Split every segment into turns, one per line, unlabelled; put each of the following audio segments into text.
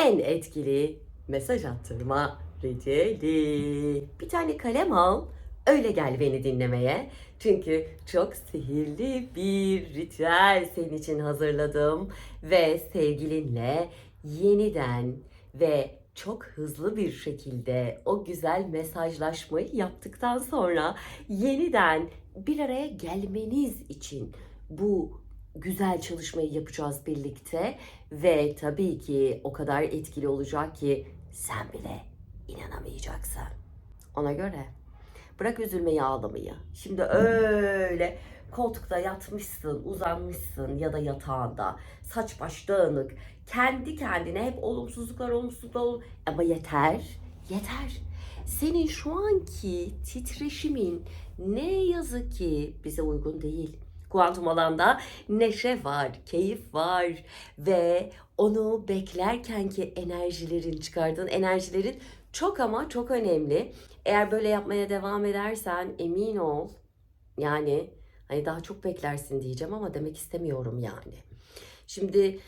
en etkili mesaj attırma ritüeli. Bir tane kalem al, öyle gel beni dinlemeye. Çünkü çok sihirli bir ritüel senin için hazırladım. Ve sevgilinle yeniden ve çok hızlı bir şekilde o güzel mesajlaşmayı yaptıktan sonra yeniden bir araya gelmeniz için bu güzel çalışmayı yapacağız birlikte ve tabii ki o kadar etkili olacak ki sen bile inanamayacaksın. Ona göre bırak üzülmeyi ağlamayı. Şimdi öyle koltukta yatmışsın, uzanmışsın ya da yatağında saç baş dağınık kendi kendine hep olumsuzluklar olumsuzluklar ol- ama yeter yeter. Senin şu anki titreşimin ne yazık ki bize uygun değil. Kuantum alanda neşe var, keyif var ve onu beklerken ki enerjilerin çıkardığın enerjilerin çok ama çok önemli. Eğer böyle yapmaya devam edersen emin ol yani hani daha çok beklersin diyeceğim ama demek istemiyorum yani. Şimdi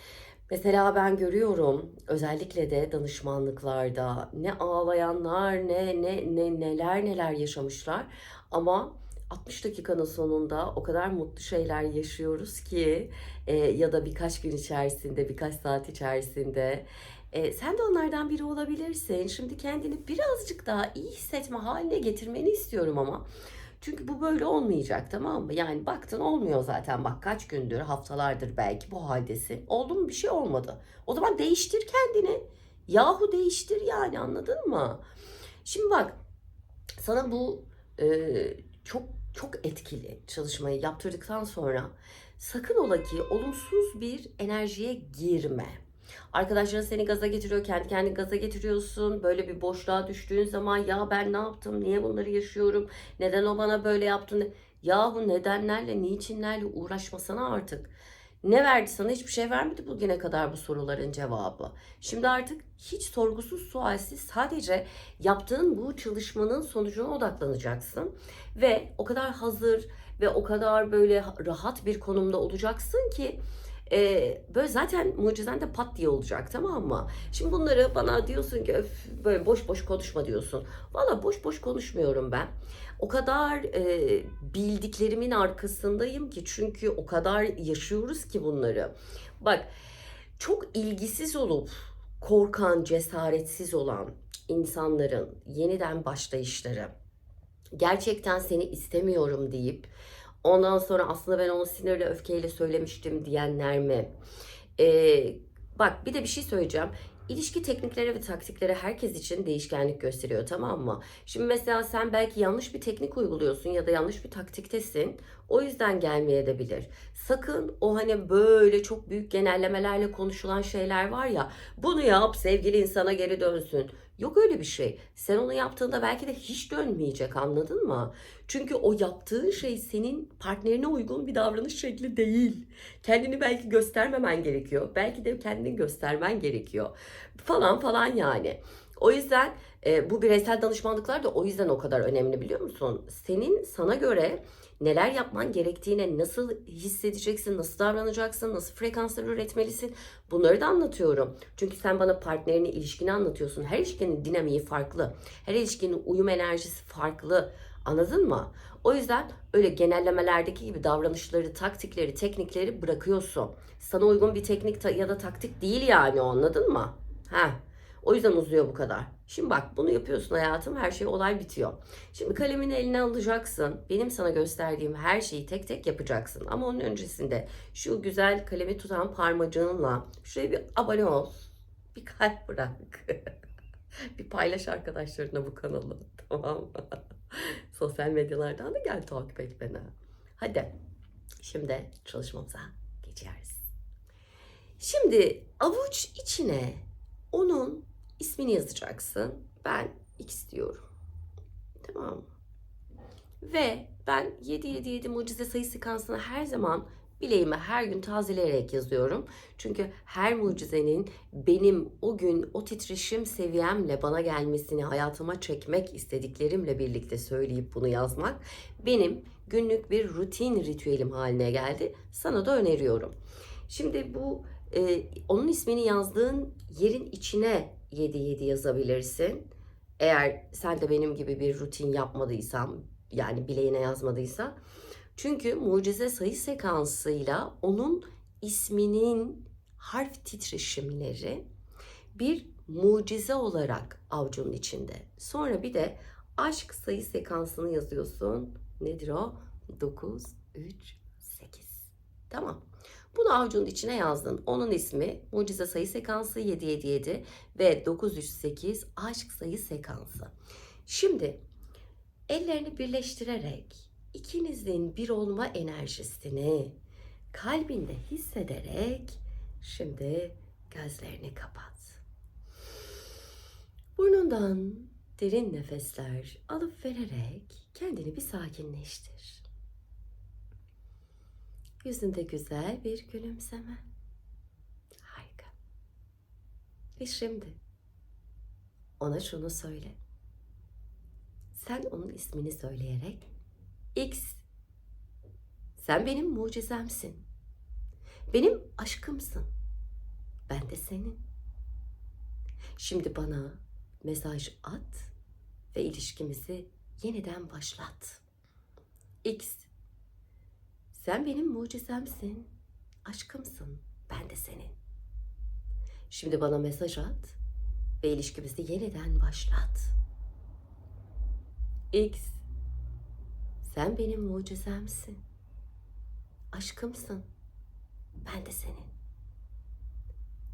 mesela ben görüyorum özellikle de danışmanlıklarda ne ağlayanlar ne ne ne neler neler yaşamışlar ama 60 dakikanın sonunda o kadar mutlu şeyler yaşıyoruz ki e, ya da birkaç gün içerisinde birkaç saat içerisinde e, sen de onlardan biri olabilirsin. Şimdi kendini birazcık daha iyi hissetme haline getirmeni istiyorum ama. Çünkü bu böyle olmayacak tamam mı? Yani baktın olmuyor zaten bak kaç gündür haftalardır belki bu haldesin. Oldu mu bir şey olmadı. O zaman değiştir kendini. Yahu değiştir yani anladın mı? Şimdi bak sana bu e, çok çok etkili çalışmayı yaptırdıktan sonra sakın ola ki olumsuz bir enerjiye girme. Arkadaşların seni gaza getiriyor, kendi kendini gaza getiriyorsun. Böyle bir boşluğa düştüğün zaman ya ben ne yaptım, niye bunları yaşıyorum, neden o bana böyle yaptı. Yahu nedenlerle, niçinlerle uğraşmasana artık. Ne verdi sana? Hiçbir şey vermedi bugüne kadar bu soruların cevabı. Şimdi artık hiç sorgusuz sualsiz sadece yaptığın bu çalışmanın sonucuna odaklanacaksın. Ve o kadar hazır ve o kadar böyle rahat bir konumda olacaksın ki e, böyle zaten mucizen de pat diye olacak tamam mı? Şimdi bunları bana diyorsun ki öf böyle boş boş konuşma diyorsun. Valla boş boş konuşmuyorum ben. O kadar e, bildiklerimin arkasındayım ki çünkü o kadar yaşıyoruz ki bunları. Bak çok ilgisiz olup korkan, cesaretsiz olan insanların yeniden başlayışları gerçekten seni istemiyorum deyip ondan sonra aslında ben onu sinirle öfkeyle söylemiştim diyenler mi? Ee, bak bir de bir şey söyleyeceğim. İlişki teknikleri ve taktikleri herkes için değişkenlik gösteriyor tamam mı? Şimdi mesela sen belki yanlış bir teknik uyguluyorsun ya da yanlış bir taktiktesin. O yüzden gelmeye de bilir. Sakın o hani böyle çok büyük genellemelerle konuşulan şeyler var ya. Bunu yap sevgili insana geri dönsün. Yok öyle bir şey. Sen onu yaptığında belki de hiç dönmeyecek anladın mı? Çünkü o yaptığın şey senin partnerine uygun bir davranış şekli değil. Kendini belki göstermemen gerekiyor. Belki de kendini göstermen gerekiyor. Falan falan yani. O yüzden e, bu bireysel danışmanlıklar da o yüzden o kadar önemli biliyor musun? Senin sana göre neler yapman gerektiğine nasıl hissedeceksin, nasıl davranacaksın, nasıl frekanslar üretmelisin bunları da anlatıyorum. Çünkü sen bana partnerini, ilişkini anlatıyorsun. Her ilişkinin dinamiği farklı. Her ilişkinin uyum enerjisi farklı. Anladın mı? O yüzden öyle genellemelerdeki gibi davranışları, taktikleri, teknikleri bırakıyorsun. Sana uygun bir teknik ya da taktik değil yani o anladın mı? Ha. O yüzden uzuyor bu kadar. Şimdi bak bunu yapıyorsun hayatım her şey olay bitiyor. Şimdi kalemini eline alacaksın. Benim sana gösterdiğim her şeyi tek tek yapacaksın. Ama onun öncesinde şu güzel kalemi tutan parmacığınla şuraya bir abone ol. Bir kalp bırak. bir paylaş arkadaşlarına bu kanalı. Tamam mı? Sosyal medyalardan da gel takip et beni. Hadi. Şimdi çalışmamıza geçeriz. Şimdi avuç içine onun ismini yazacaksın. Ben X diyorum. Tamam mı? Ve ben 777 mucize sayı sekansını her zaman bileğime her gün tazeleyerek yazıyorum. Çünkü her mucizenin benim o gün o titreşim seviyemle bana gelmesini hayatıma çekmek istediklerimle birlikte söyleyip bunu yazmak benim günlük bir rutin ritüelim haline geldi. Sana da öneriyorum. Şimdi bu e, onun ismini yazdığın yerin içine 77 yazabilirsin. Eğer sen de benim gibi bir rutin yapmadıysan, yani bileğine yazmadıysa. Çünkü mucize sayı sekansıyla onun isminin harf titreşimleri bir mucize olarak avucunun içinde. Sonra bir de aşk sayı sekansını yazıyorsun. Nedir o? 9, 3, 8. Tamam. Bunu avucunun içine yazdın. Onun ismi mucize sayı sekansı 777 ve 938 aşk sayı sekansı. Şimdi ellerini birleştirerek ikinizin bir olma enerjisini kalbinde hissederek şimdi gözlerini kapat. Burnundan derin nefesler alıp vererek kendini bir sakinleştir. Yüzünde güzel bir gülümseme. Harika. Ve şimdi ona şunu söyle. Sen onun ismini söyleyerek X sen benim mucizemsin. Benim aşkımsın. Ben de senin. Şimdi bana mesaj at ve ilişkimizi yeniden başlat. X sen benim mucizemsin, aşkımsın, ben de senin. Şimdi bana mesaj at ve ilişkimizi yeniden başlat. X, sen benim mucizemsin, aşkımsın, ben de senin.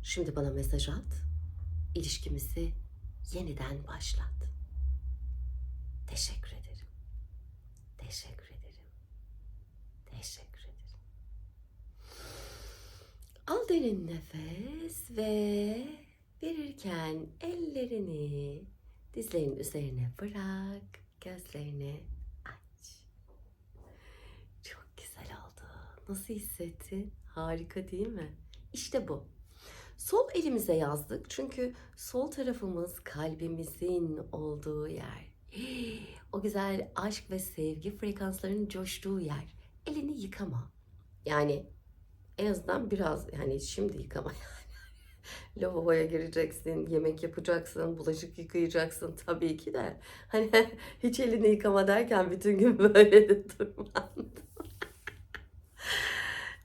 Şimdi bana mesaj at, ilişkimizi yeniden başlat. Teşekkür ederim. Teşekkür ederim. Teşekkür ederim. Al derin nefes ve verirken ellerini dizlerin üzerine bırak. Gözlerini aç. Çok güzel oldu. Nasıl hissettin? Harika değil mi? İşte bu. Sol elimize yazdık çünkü sol tarafımız kalbimizin olduğu yer. O güzel aşk ve sevgi frekanslarının coştuğu yer. Elini yıkama. Yani en azından biraz yani şimdi yıkama yani. Lavaboya gireceksin, yemek yapacaksın, bulaşık yıkayacaksın tabii ki de. Hani hiç elini yıkama derken bütün gün böyle de durman.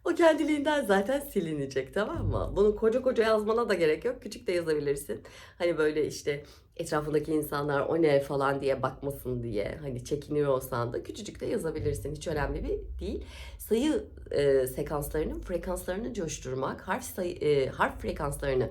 O kendiliğinden zaten silinecek tamam mı? Bunu koca koca yazmana da gerek yok. Küçük de yazabilirsin. Hani böyle işte etrafındaki insanlar o ne falan diye bakmasın diye hani çekiniyor olsan da küçücük de yazabilirsin. Hiç önemli bir değil. Sayı e, sekanslarının frekanslarını coşturmak, harf sayı e, harf frekanslarını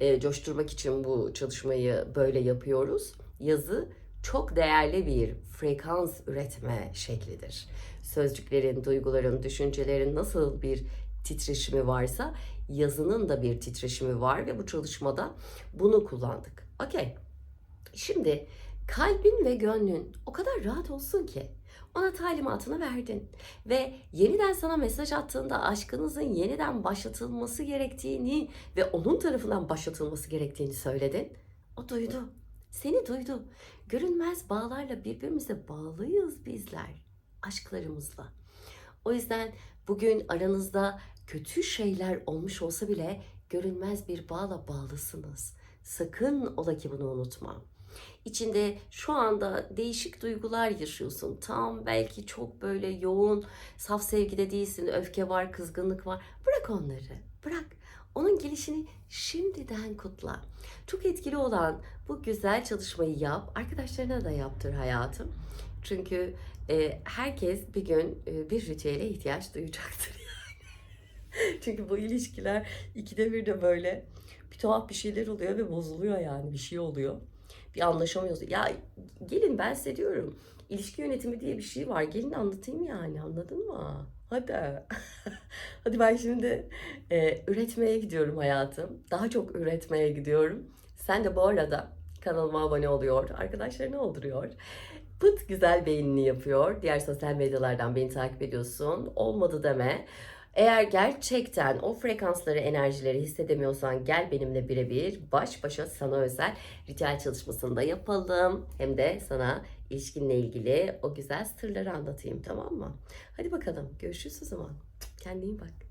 e, coşturmak için bu çalışmayı böyle yapıyoruz. Yazı çok değerli bir frekans üretme şeklidir. Sözcüklerin, duyguların, düşüncelerin nasıl bir titreşimi varsa yazının da bir titreşimi var ve bu çalışmada bunu kullandık. Okey. Şimdi kalbin ve gönlün o kadar rahat olsun ki ona talimatını verdin ve yeniden sana mesaj attığında aşkınızın yeniden başlatılması gerektiğini ve onun tarafından başlatılması gerektiğini söyledin. O duydu. Seni duydu. Görünmez bağlarla birbirimize bağlıyız bizler aşklarımızla. O yüzden bugün aranızda kötü şeyler olmuş olsa bile görünmez bir bağla bağlısınız. Sakın ola ki bunu unutma. İçinde şu anda değişik duygular yaşıyorsun. Tam belki çok böyle yoğun, saf sevgide değilsin. Öfke var, kızgınlık var. Bırak onları. Bırak. Onun gelişini şimdiden kutla. Çok etkili olan bu güzel çalışmayı yap. Arkadaşlarına da yaptır hayatım. Çünkü e, herkes bir gün e, bir ritüele ihtiyaç duyacaktır. Çünkü bu ilişkiler ikide bir de böyle bir tuhaf bir şeyler oluyor ve bozuluyor yani bir şey oluyor. Bir anlaşamıyoruz. Ya gelin ben size diyorum. İlişki yönetimi diye bir şey var. Gelin anlatayım yani anladın mı? Hadi. Hadi ben şimdi e, üretmeye gidiyorum hayatım. Daha çok üretmeye gidiyorum. Sen de bu arada kanalıma abone oluyor, arkadaşlarını olduruyor. Pıt güzel beğenini yapıyor. Diğer sosyal medyalardan beni takip ediyorsun. Olmadı deme. Eğer gerçekten o frekansları, enerjileri hissedemiyorsan gel benimle birebir baş başa sana özel ritüel çalışmasını da yapalım. Hem de sana ilişkinle ilgili o güzel sırları anlatayım tamam mı? Hadi bakalım görüşürüz o zaman. Kendine iyi bak.